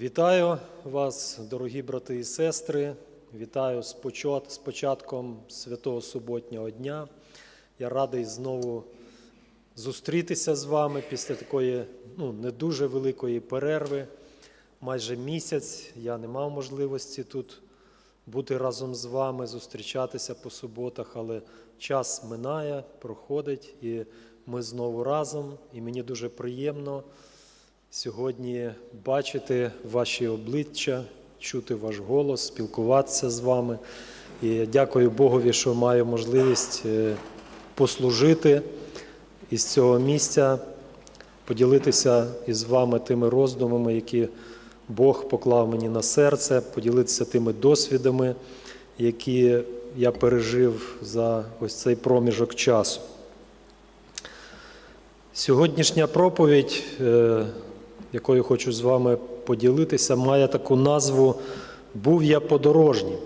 Вітаю вас, дорогі брати і сестри. Вітаю з почат- з початком святого суботнього дня. Я радий знову зустрітися з вами після такої ну, не дуже великої перерви. Майже місяць я не мав можливості тут бути разом з вами, зустрічатися по суботах, але час минає, проходить, і ми знову разом. І мені дуже приємно сьогодні бачити ваші обличчя, чути ваш голос, спілкуватися з вами. І дякую Богові, що маю можливість е, послужити із цього місця, поділитися із вами тими роздумами, які Бог поклав мені на серце, поділитися тими досвідами, які я пережив за ось цей проміжок часу. Сьогоднішня проповідь, е, якою хочу з вами поділитися, має таку назву Був я подорожнім.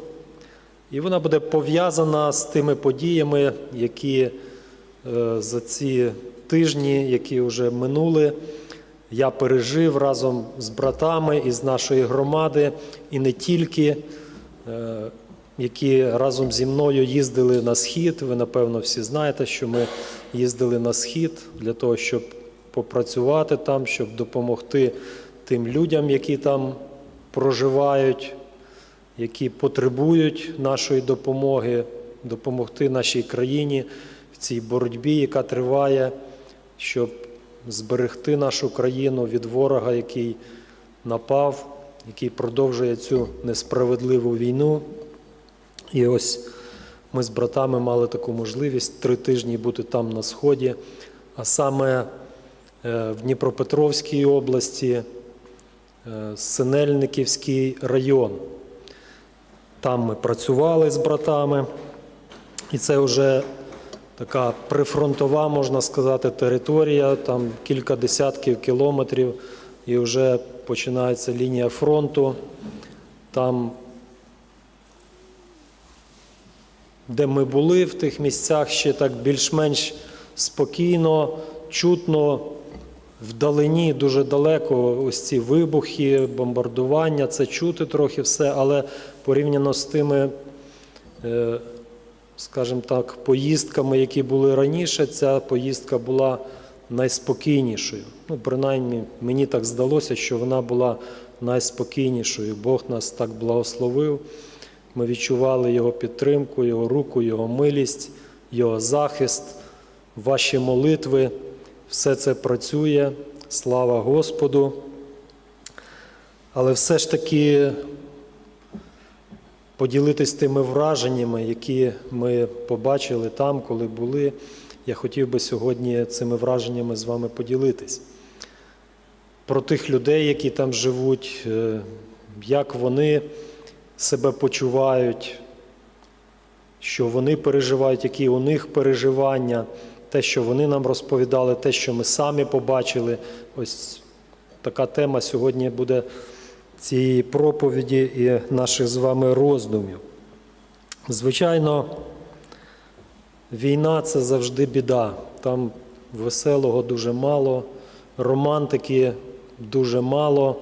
І вона буде пов'язана з тими подіями, які е, за ці тижні, які вже минули, я пережив разом з братами із нашої громади, і не тільки, е, які разом зі мною їздили на схід. Ви, напевно, всі знаєте, що ми їздили на схід для того, щоб попрацювати там, щоб допомогти тим людям, які там проживають, які потребують нашої допомоги, допомогти нашій країні в цій боротьбі, яка триває, щоб зберегти нашу країну від ворога, який напав, який продовжує цю несправедливу війну. І ось ми з братами мали таку можливість три тижні бути там на сході, а саме в Дніпропетровській області, е, Синельниківський район. Там ми працювали з братами, і це вже така прифронтова, можна сказати, територія, там кілька десятків кілометрів, і вже починається лінія фронту. Там де ми були в тих місцях, ще так більш-менш спокійно, чутно, вдалині, дуже далеко ось ці вибухи, бомбардування, це чути трохи все, але порівняно з тими, е, скажімо так, поїздками, які були раніше, ця поїздка була найспокійнішою. Ну, принаймні, мені так здалося, що вона була найспокійнішою. Бог нас так благословив. Ми відчували Його підтримку, Його руку, Його милість, Його захист, ваші молитви. Все це працює. Слава Господу. Але все ж таки поділитись тими враженнями, які ми побачили там, коли були. Я хотів би сьогодні цими враженнями з вами поділитись. Про тих людей, які там живуть, е, як вони себе почувають, що вони переживають, які у них переживання, те, що вони нам розповідали, те, що ми самі побачили. Ось така тема сьогодні буде цієї проповіді і наших з вами роздумів. Звичайно, війна це завжди біда. Там веселого дуже мало, романтики дуже мало,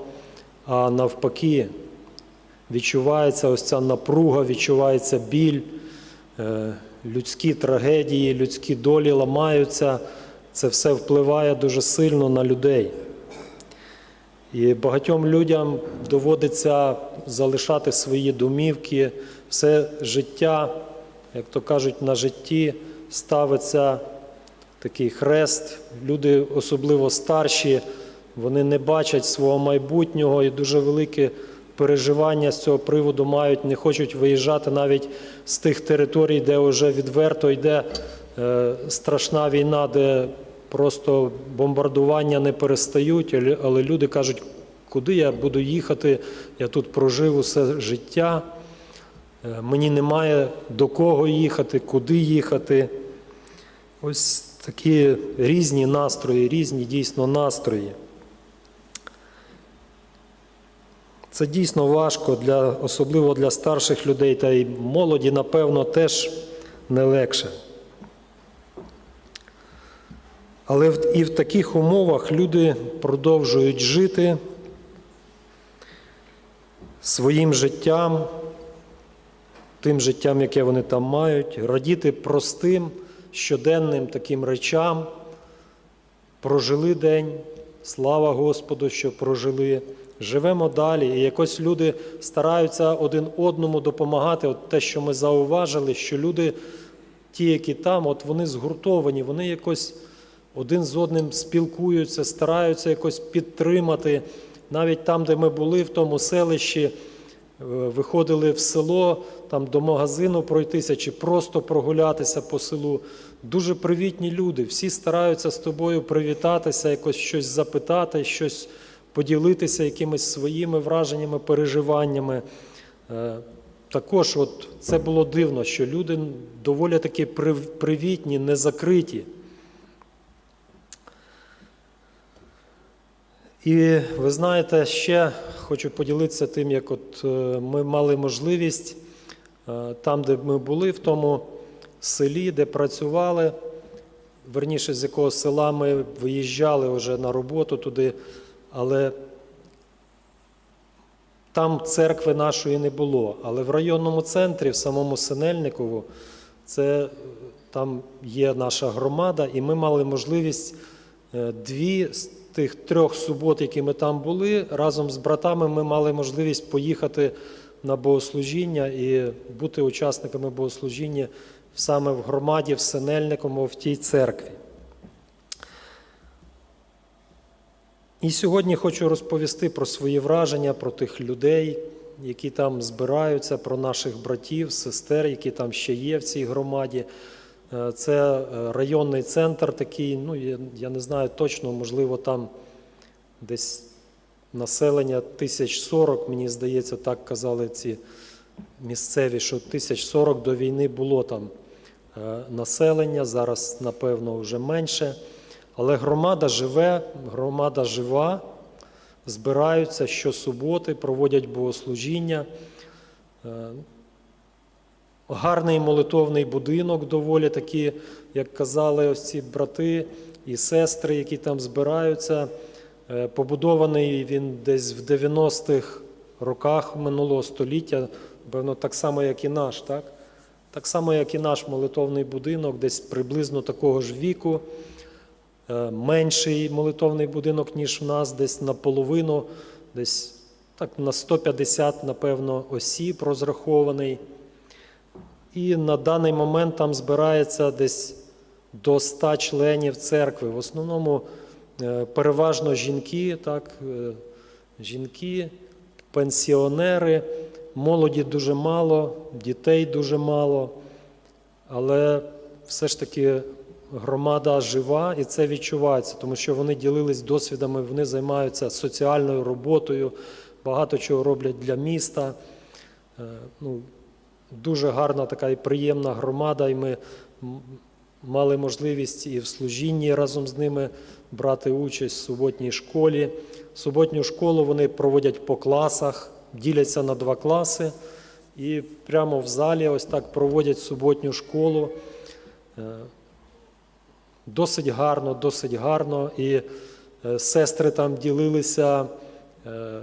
а навпаки, відчувається ось ця напруга, відчувається біль, е, людські трагедії, людські долі ламаються. Це все впливає дуже сильно на людей. І багатьом людям доводиться залишати свої домівки, все життя, як то кажуть, на житті ставиться такий хрест. Люди, особливо старші, вони не бачать свого майбутнього і дуже велике переживання з цього приводу мають, не хочуть виїжджати навіть з тих територій, де вже відверто йде е, страшна війна, де просто бомбардування не перестають, але- люди кажуть, куди я буду їхати, я тут прожив усе життя, е, мені немає до кого їхати, куди їхати. Ось такі різні настрої, різні дійсно настрої. Це дійсно важко, для, особливо для старших людей, та й молоді, напевно, теж не легше. Але і в таких умовах люди продовжують жити, своїм життям, тим життям, яке вони там мають, радіти простим щоденним таким речам. Прожили день, слава Господу, що прожили. Живемо далі, і якось люди стараються один одному допомагати. От те, що ми зауважили, що люди, ті, які там, от вони згуртовані, вони якось один з одним спілкуються, стараються якось підтримати. Навіть там, де ми були, в тому селищі, е, виходили в село, там до магазину пройтися чи просто прогулятися по селу. Дуже привітні люди. Всі стараються з тобою привітатися, якось щось запитати, щось поділитися якимись своїми враженнями, переживаннями. Е, Також от це було дивно, що люди доволі таки привітні, не закриті. І ви знаєте, ще хочу поділитися тим, як от е, ми мали можливість е, там, де ми були, в тому селі, де працювали, верніше, з якого села ми виїжджали вже на роботу туди, але там церкви нашої не було. Але в районному центрі, в самому Синельникову, це, е, там є наша громада, і ми мали можливість е, дві з тих трьох субот, які ми там були, разом з братами ми мали можливість поїхати на богослужіння і бути учасниками богослужіння саме в громаді, в Синельниковому, в тій церкві. І сьогодні хочу розповісти про свої враження, про тих людей, які там збираються, про наших братів, сестер, які там ще є в цій громаді. Е, Це е, районний центр такий, ну я, не знаю точно, можливо, там десь населення тисяч сорок, мені здається, так казали ці місцеві, що тисяч сорок до війни було там е, населення, зараз, напевно, вже менше. Але громада живе, громада жива, збираються щосуботи, проводять богослужіння. Е, Гарний молитовний будинок, доволі такі, як казали ось ці брати і сестри, які там збираються. Е, Побудований він десь в 90-х роках минулого століття, певно, так само, як і наш, так? Так само, як і наш молитовний будинок, десь приблизно такого ж віку. Е, Менший молитовний будинок, ніж в нас, десь наполовину, десь так на 150, напевно, осіб розрахований. І на даний момент там збирається десь до 100 членів церкви. В основному е, переважно жінки, так, е, жінки, пенсіонери, молоді дуже мало, дітей дуже мало. Але все ж таки громада жива і це відчувається, тому що вони ділились досвідами, вони займаються соціальною роботою, багато чого роблять для міста. Е, Ну, дуже гарна така і приємна громада, і ми мали можливість і в служінні разом з ними брати участь в суботній школі. Суботню школу вони проводять по класах, діляться на два класи, і прямо в залі ось так проводять суботню школу. Досить гарно, досить гарно. І е, сестри там ділилися е,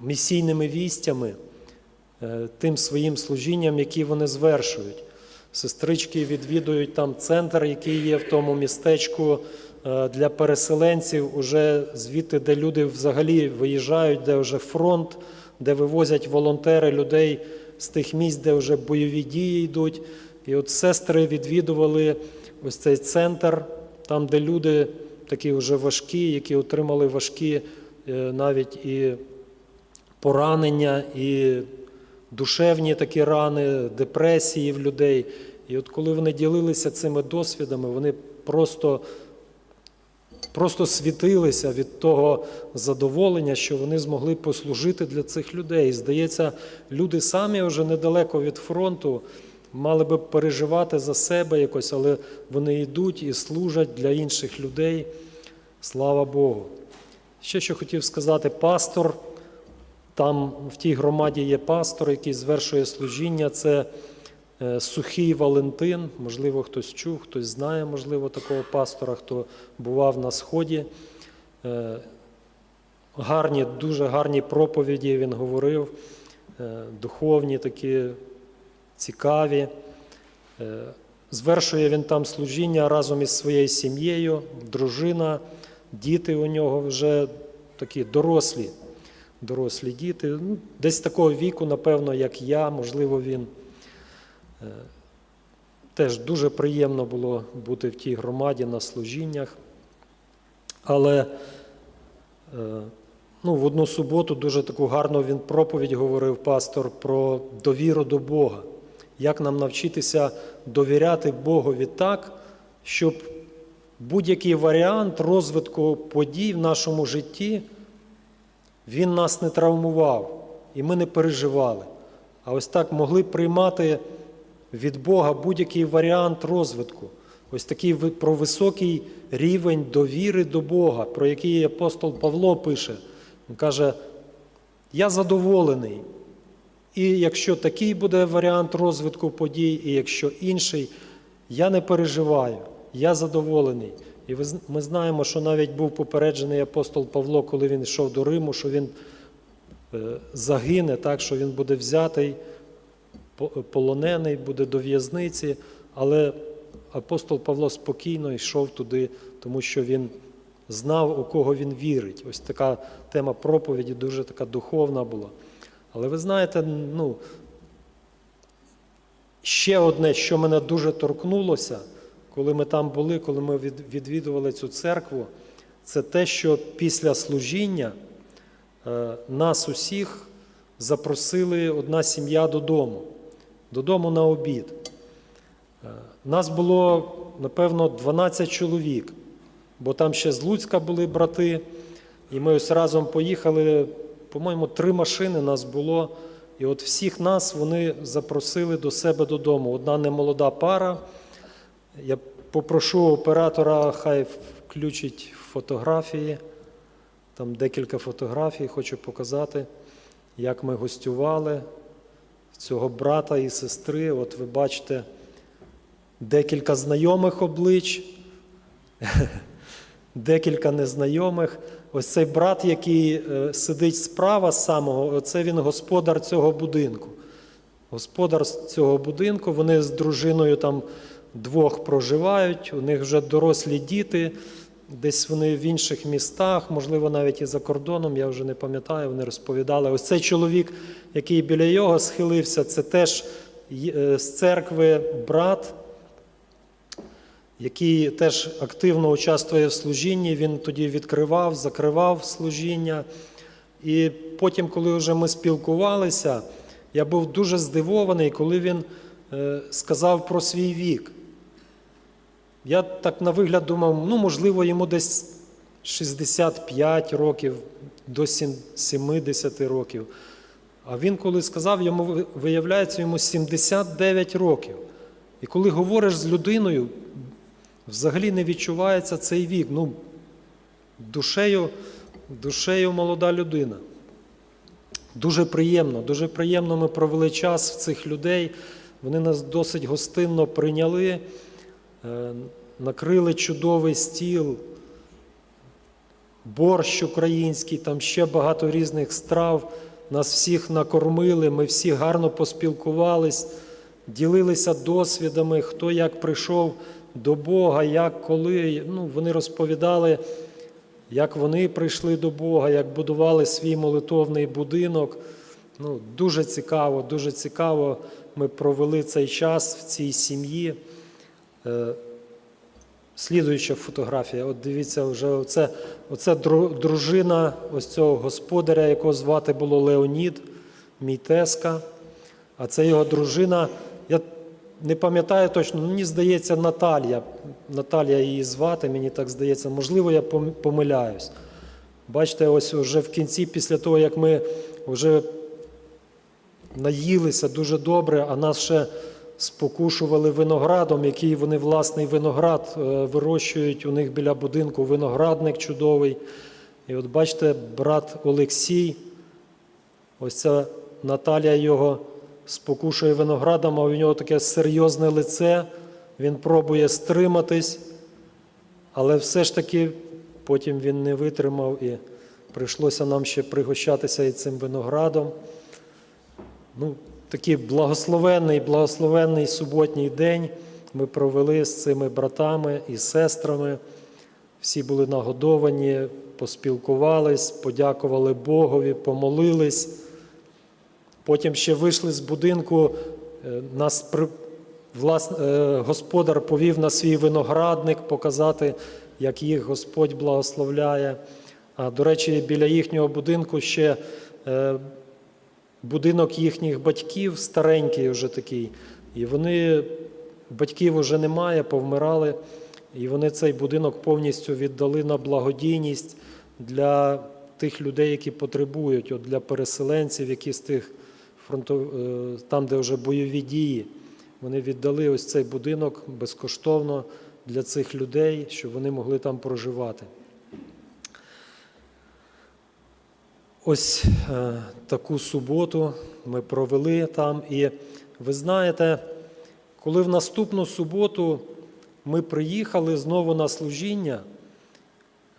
місійними вістями е, тим своїм служінням, які вони звершують. Сестрички відвідують там центр, який є в тому містечку для переселенців, уже звідти, де люди взагалі виїжджають, де вже фронт, де вивозять волонтери людей з тих місць, де вже бойові дії йдуть. І от сестри відвідували ось цей центр, там, де люди такі вже важкі, які отримали важкі е, навіть і поранення, і душевні такі рани, депресії в людей. І от коли вони ділилися цими досвідами, вони просто, просто світилися від того задоволення, що вони змогли послужити для цих людей. І, здається, люди самі вже недалеко від фронту. Мали би переживати за себе якось, але вони йдуть і служать для інших людей. Слава Богу. Ще що хотів сказати, пастор. Там в тій громаді є пастор, який звершує служіння. Це е, Сухий Валентин. Можливо, хтось чув, хтось знає, можливо, такого пастора, хто бував на сході. Е, гарні, дуже гарні проповіді він говорив, е, духовні такі цікаві. Е, Звершує він там служіння разом із своєю сім'єю, дружина, діти у нього вже такі дорослі, дорослі діти. Ну, десь такого віку, напевно, як я, можливо, він. Е, Теж дуже приємно було бути в тій громаді на служіннях. Але е, ну, в одну суботу дуже таку гарну він проповідь говорив пастор про довіру до Бога. Як нам навчитися довіряти Богові так, щоб будь-який варіант розвитку подій в нашому житті він нас не травмував, і ми не переживали. А ось так могли приймати від Бога будь-який варіант розвитку. Ось такий про високий рівень довіри до Бога, про який апостол Павло пише. Він каже: Я задоволений. І якщо такий буде варіант розвитку подій, і якщо інший, я не переживаю, я задоволений. І ми знаємо, що навіть був попереджений апостол Павло, коли він йшов до Риму, що він е, загине, так, що він буде взятий, полонений, буде до в'язниці. Але апостол Павло спокійно йшов туди, тому що він знав, у кого він вірить. Ось така тема проповіді дуже така духовна була. Але ви знаєте, ну, ще одне, що мене дуже торкнулося, коли ми там були, коли ми відвідували цю церкву, це те, що після служіння е, нас усіх запросили одна сім'я додому, додому на обід. Е, Нас було, напевно, 12 чоловік, бо там ще з Луцька були брати, і ми ось разом поїхали, по-моєму, три машини нас було. І от всіх нас вони запросили до себе додому. Одна немолода пара. Я попрошу оператора, хай включить фотографії. Там декілька фотографій, хочу показати, як ми гостювали цього брата і сестри. От ви бачите декілька знайомих облич, декілька незнайомих. Ось цей брат, який е, сидить справа самого, це він господар цього будинку. Господар цього будинку, вони з дружиною там двох проживають, у них вже дорослі діти, десь вони в інших містах, можливо, навіть і за кордоном, я вже не пам'ятаю, вони розповідали. Ось цей чоловік, який біля його схилився, це теж е, з церкви брат, який теж активно участвує в служінні. Він тоді відкривав, закривав служіння. І потім, коли вже ми спілкувалися, я був дуже здивований, коли він е, сказав про свій вік. Я так на вигляд думав, ну, можливо, йому десь 65 років до 70 років. А він, коли сказав, йому виявляється, йому 79 років. І коли говориш з людиною, взагалі не відчувається цей вік. Ну, душею, душею молода людина. Дуже приємно, дуже приємно ми провели час в цих людей. Вони нас досить гостинно прийняли, е, накрили чудовий стіл, борщ український, там ще багато різних страв. Нас всіх накормили, ми всі гарно поспілкувались, ділилися досвідами, хто як прийшов до Бога, як коли. Ну, вони розповідали, як вони прийшли до Бога, як будували свій молитовний будинок. Ну, дуже цікаво, дуже цікаво. Ми провели цей час в цій сім'ї. Е, Слідуюча фотографія. От дивіться, вже оце, оце дружина ось цього господаря, якого звати було Леонід, мій тезка. А це його дружина. Я не пам'ятаю точно, ну, мені здається, Наталія. Наталія її звати, мені так здається. Можливо, я помиляюсь. Бачите, ось вже в кінці, після того, як ми вже наїлися дуже добре, а нас ще спокушували виноградом, який вони власний виноград е, вирощують. У них біля будинку виноградник чудовий. І от бачите, брат Олексій, ось ця Наталія його спокушує виноградом, а у нього таке серйозне лице. Він пробує стриматись, але все ж таки потім він не витримав і прийшлося нам ще пригощатися і цим виноградом. Ну, такий благословенний, благословенний суботній день ми провели з цими братами і сестрами. Всі були нагодовані, поспілкувались, подякували Богові, помолились. Потім ще вийшли з будинку, е, нас при... влас... е, господар повів на свій виноградник показати, як їх Господь благословляє. А до речі, біля їхнього будинку ще е, будинок їхніх батьків, старенький вже такий. І вони, батьків вже немає, повмирали. І вони цей будинок повністю віддали на благодійність для тих людей, які потребують, от для переселенців, які з тих фронтов... е, там, де вже бойові дії. Вони віддали ось цей будинок безкоштовно для цих людей, щоб вони могли там проживати. Ось е, таку суботу ми провели там. І ви знаєте, коли в наступну суботу ми приїхали знову на служіння,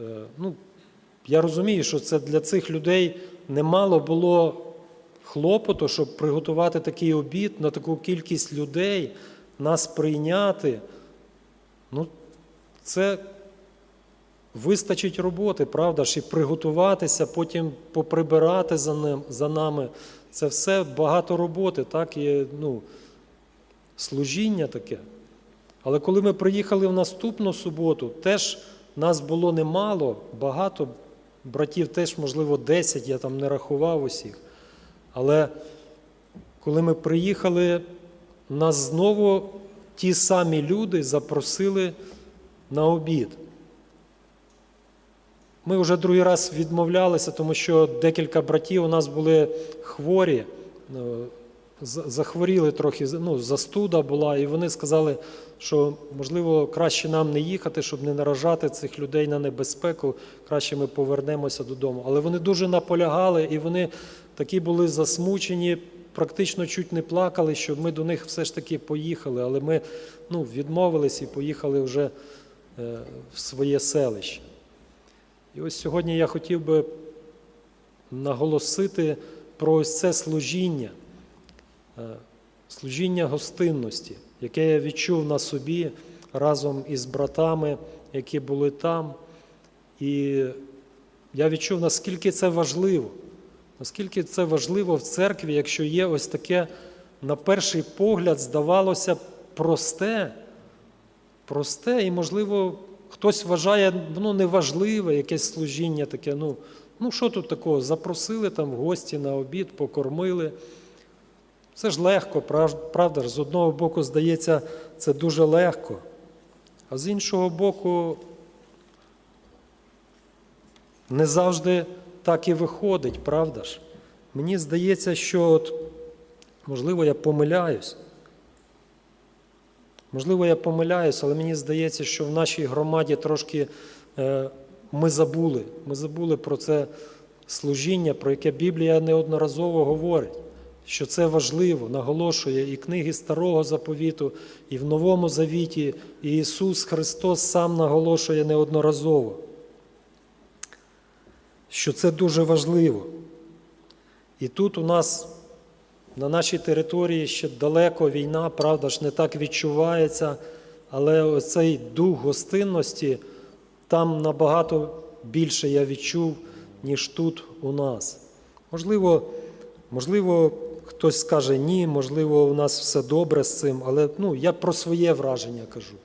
е, ну, я розумію, що це для цих людей немало було хлопоту, щоб приготувати такий обід на таку кількість людей, нас прийняти. Ну, це вистачить роботи, правда ж, і приготуватися, потім поприбирати за, ним, за нами. Це все багато роботи, так, і ну, служіння таке. Але коли ми приїхали в наступну суботу, теж нас було немало, багато братів, теж, можливо, 10, я там не рахував усіх. Але коли ми приїхали, нас знову ті самі люди запросили на обід. Ми вже другий раз відмовлялися, тому що декілька братів у нас були хворі, ну, захворіли трохи, ну, застуда була, і вони сказали, що можливо краще нам не їхати, щоб не наражати цих людей на небезпеку, краще ми повернемося додому. Але вони дуже наполягали, і вони такі були засмучені, практично чуть не плакали, щоб ми до них все ж таки поїхали. Але ми ну, відмовились і поїхали вже е, в своє селище. І ось сьогодні я хотів би наголосити про ось це служіння, е, служіння гостинності, яке я відчув на собі разом із братами, які були там. І я відчув, наскільки це важливо, наскільки це важливо в церкві, якщо є ось таке, на перший погляд, здавалося, просте, просте і, можливо, хтось вважає ну, неважливе якесь служіння таке. Ну, ну що тут такого? Запросили там в гості на обід, покормили. Це ж легко, правда ж, з одного боку, здається, це дуже легко, а з іншого боку, не завжди так і виходить, правда ж? Мені здається, що, от, можливо, я помиляюсь. Можливо, я помиляюсь, але мені здається, що в нашій громаді трошки е, ми забули. Ми забули про це служіння, про яке Біблія неодноразово говорить, що це важливо, наголошує і книги Старого Заповіту, і в Новому Завіті, і Ісус Христос сам наголошує неодноразово, що це дуже важливо. І тут у нас на нашій території ще далеко війна, правда ж, не так відчувається, але оцей дух гостинності там набагато більше я відчув, ніж тут у нас. Можливо, можливо, хтось скаже ні, можливо, у нас все добре з цим, але ну, я про своє враження кажу.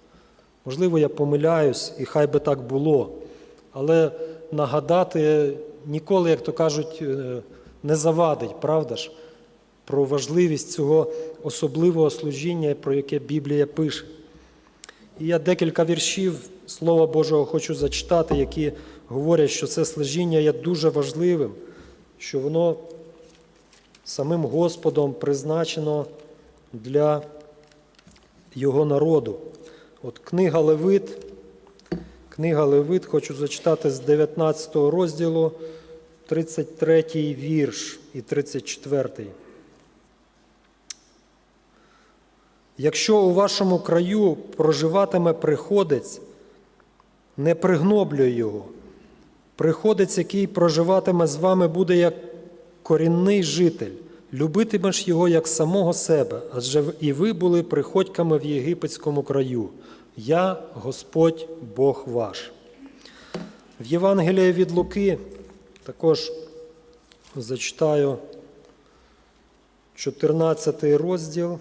Можливо, я помиляюсь, і хай би так було. Але нагадати ніколи, як то кажуть, е, не завадить, правда ж? Про важливість цього особливого служіння, про яке Біблія пише. І я декілька віршів Слова Божого хочу зачитати, які говорять, що це служіння є дуже важливим, що воно самим Господом призначено для Його народу. От книга Левит, книга Левит, хочу зачитати з 19 розділу, 33 вірш і 34. Якщо у вашому краю проживатиме приходець, не пригноблюй його, Приходець, який проживатиме з вами, буде як корінний житель, любитимеш його як самого себе, адже і ви були приходьками в єгипетському краю. Я Господь Бог ваш. В Євангелії від Луки також зачитаю 14 розділ.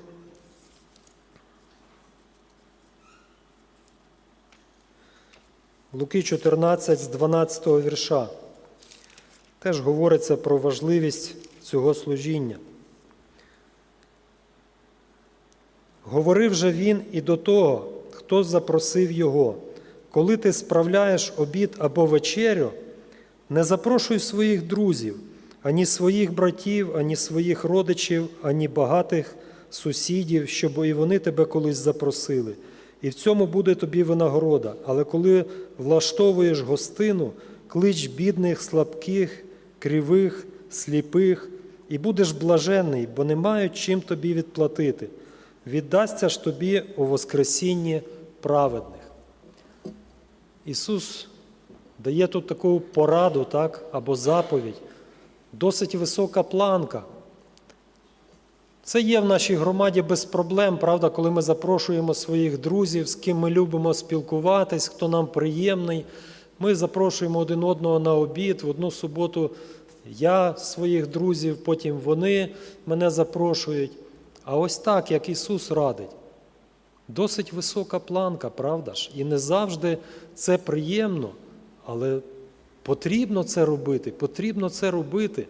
Луки 14 з 12 вірша. Теж говориться про важливість цього служіння. Говорив же він і до того, хто запросив його. Коли ти справляєш обід або вечерю, не запрошуй своїх друзів, ані своїх братів, ані своїх родичів, ані багатих сусідів, щоб і вони тебе колись запросили. І в цьому буде тобі винагорода. Але коли влаштовуєш гостину, клич бідних, слабких, кривих, сліпих, і будеш блаженний, бо не мають чим тобі відплатити. Віддасться ж тобі у Воскресінні праведних. Ісус дає тут таку пораду, так, або заповідь, досить висока планка. Це є в нашій громаді без проблем, правда, коли ми запрошуємо своїх друзів, з ким ми любимо спілкуватись, хто нам приємний. Ми запрошуємо один одного на обід. В одну суботу я своїх друзів, потім вони мене запрошують. А ось так, як Ісус радить. Досить висока планка, правда ж? І не завжди це приємно, але потрібно це робити, потрібно це робити.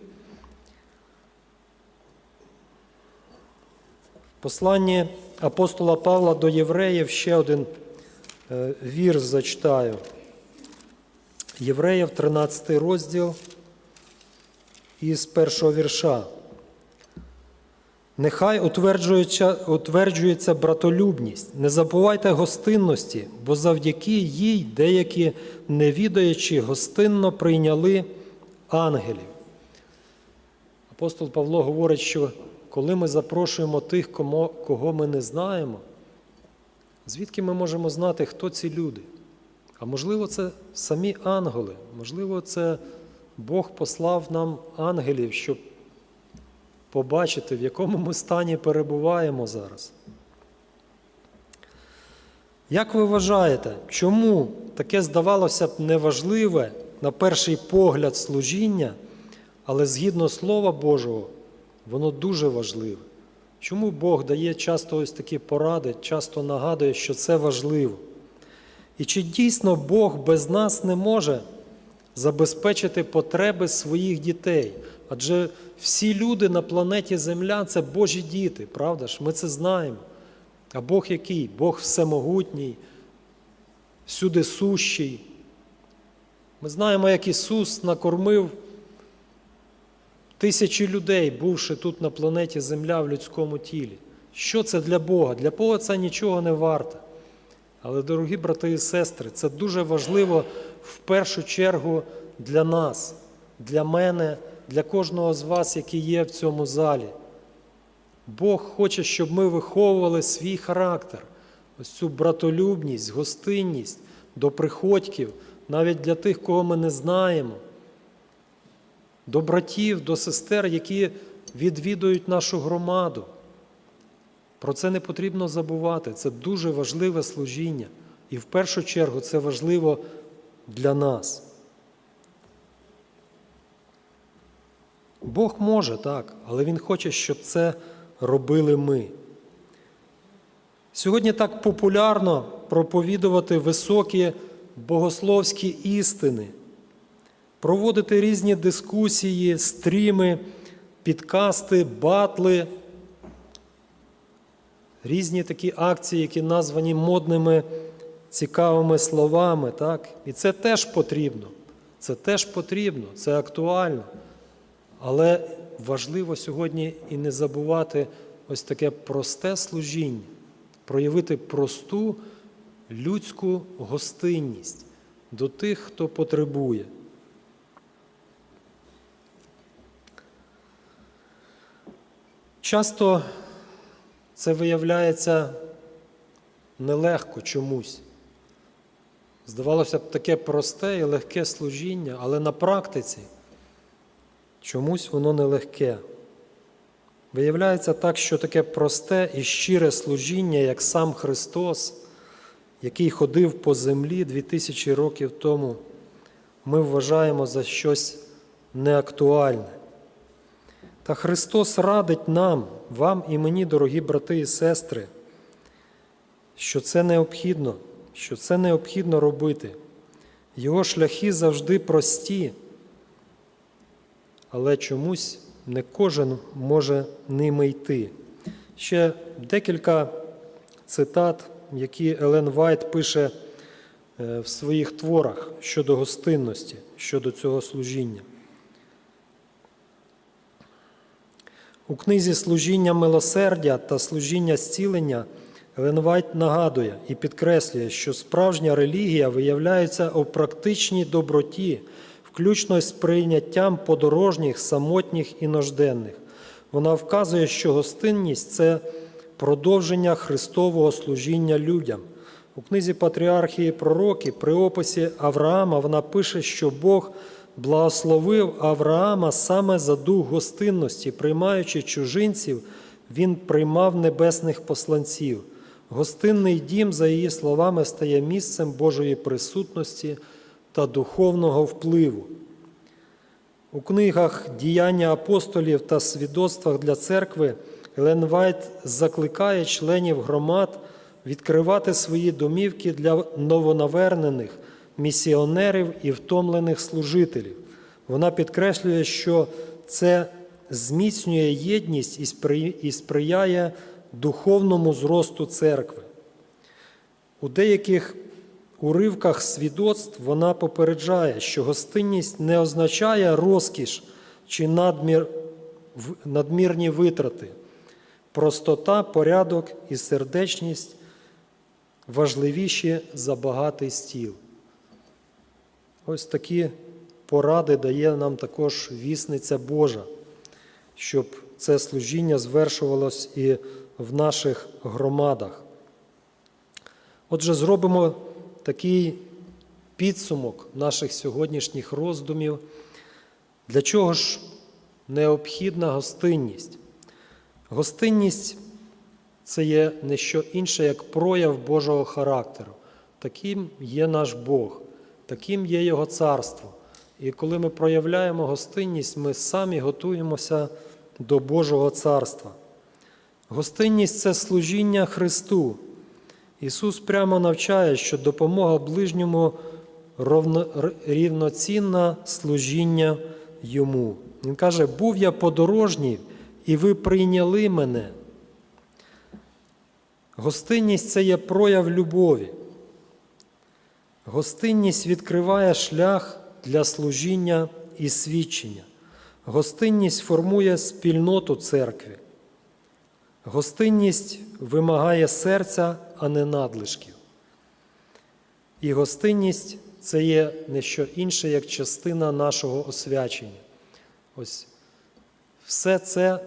В посланні апостола Павла до євреїв ще один е, вірш зачитаю. Євреїв, 13 розділ із першого вірша. Нехай утверджується, утверджується братолюбність, не забувайте гостинності, бо завдяки їй деякі, не відаючи, гостинно прийняли ангелів. Апостол Павло говорить, що коли ми запрошуємо тих, кому, кого ми не знаємо, звідки ми можемо знати, хто ці люди? А можливо, це самі ангели, можливо, це Бог послав нам ангелів, щоб побачити, в якому ми стані перебуваємо зараз. Як ви вважаєте, чому таке здавалося б неважливе на перший погляд служіння, але згідно Слова Божого, воно дуже важливе? Чому Бог дає часто ось такі поради, часто нагадує, що це важливо? І чи дійсно Бог без нас не може забезпечити потреби своїх дітей? Адже всі люди на планеті Земля це Божі діти, правда ж? Ми це знаємо. А Бог який? Бог всемогутній, всюди сущий. Ми знаємо, як Ісус накормив тисячі людей, бувши тут на планеті Земля в людському тілі. Що це для Бога? Для Бога це нічого не варте. Але, дорогі брати і сестри, це дуже важливо в першу чергу для нас, для мене, для кожного з вас, який є в цьому залі. Бог хоче, щоб ми виховували свій характер, ось цю братолюбність, гостинність до приходьків, навіть для тих, кого ми не знаємо, до братів, до сестер, які відвідують нашу громаду. Про це не потрібно забувати. Це дуже важливе служіння. І в першу чергу це важливо для нас. Бог може так, але Він хоче, щоб це робили ми. Сьогодні так популярно проповідувати високі богословські істини, проводити різні дискусії, стріми, підкасти, батли, різні такі акції, які названі модними цікавими словами. Так? І це теж потрібно. Це теж потрібно, це актуально. Але важливо сьогодні і не забувати ось таке просте служіння, проявити просту людську гостинність до тих, хто потребує. Часто це виявляється нелегко чомусь. Здавалося б, таке просте і легке служіння, але на практиці чомусь воно нелегке. Виявляється так, що таке просте і щире служіння, як сам Христос, який ходив по землі 2000 років тому, ми вважаємо за щось неактуальне. Та Христос радить нам, вам і мені, дорогі брати і сестри, що це необхідно, що це необхідно робити. Його шляхи завжди прості, але чомусь не кожен може ними йти. Ще декілька цитат, які Елен Вайт пише е, в своїх творах щодо гостинності, щодо цього служіння. У книзі Служіння милосердя та служіння зцілення Елен Вайт нагадує і підкреслює, що справжня релігія виявляється у практичній доброті, включно з прийняттям подорожніх, самотніх і нужденних. Вона вказує, що гостинність це продовження Христового служіння людям. У книзі Патріархії Пророки при описі Авраама вона пише, що Бог благословив Авраама саме за дух гостинності, приймаючи чужинців, він приймав небесних посланців. Гостинний дім, за її словами, стає місцем Божої присутності та духовного впливу. У книгах Діяння апостолів та свідоцтвах для церкви Елен Вайт закликає членів громад відкривати свої домівки для новонавернених місіонерів і втомлених служителів. Вона підкреслює, що це зміцнює єдність і сприяє духовному зросту церкви. У деяких уривках свідоцтв вона попереджає, що гостинність не означає розкіш чи надмір, надмірні витрати. Простота, порядок і сердечність важливіші за багатий стіл. Ось такі поради дає нам також вісниця Божа, щоб це служіння звершувалось і в наших громадах. Отже, зробимо такий підсумок наших сьогоднішніх роздумів. Для чого ж необхідна гостинність? Гостинність це є не що інше, як прояв Божого характеру. Таким є наш Бог, таким є Його царство. І коли ми проявляємо гостинність, ми самі готуємося до Божого царства. Гостинність це служіння Христу. Ісус прямо навчає, що допомога ближньому рівноцінна служіння Йому. Він каже: був я подорожній, і ви прийняли мене. Гостинність це є прояв любові. Гостинність відкриває шлях для служіння і свідчення. Гостинність формує спільноту церкви. Гостинність вимагає серця, а не надлишків. І гостинність це є не що інше, як частина нашого освячення. Ось все це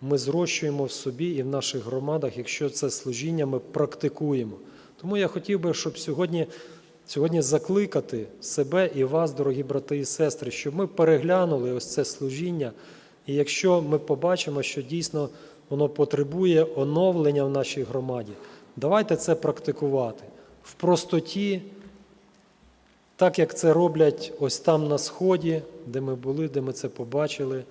ми зрощуємо в собі і в наших громадах, якщо це служіння ми практикуємо. Тому я хотів би, щоб сьогодні, сьогодні закликати себе і вас, дорогі брати і сестри, щоб ми переглянули ось це служіння. І якщо ми побачимо, що дійсно воно потребує оновлення в нашій громаді, давайте це практикувати в простоті, так як це роблять ось там на сході, де ми були, де ми це побачили.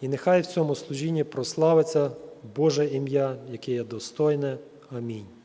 І нехай в цьому служінні прославиться Боже ім'я, яке є достойне. Амінь.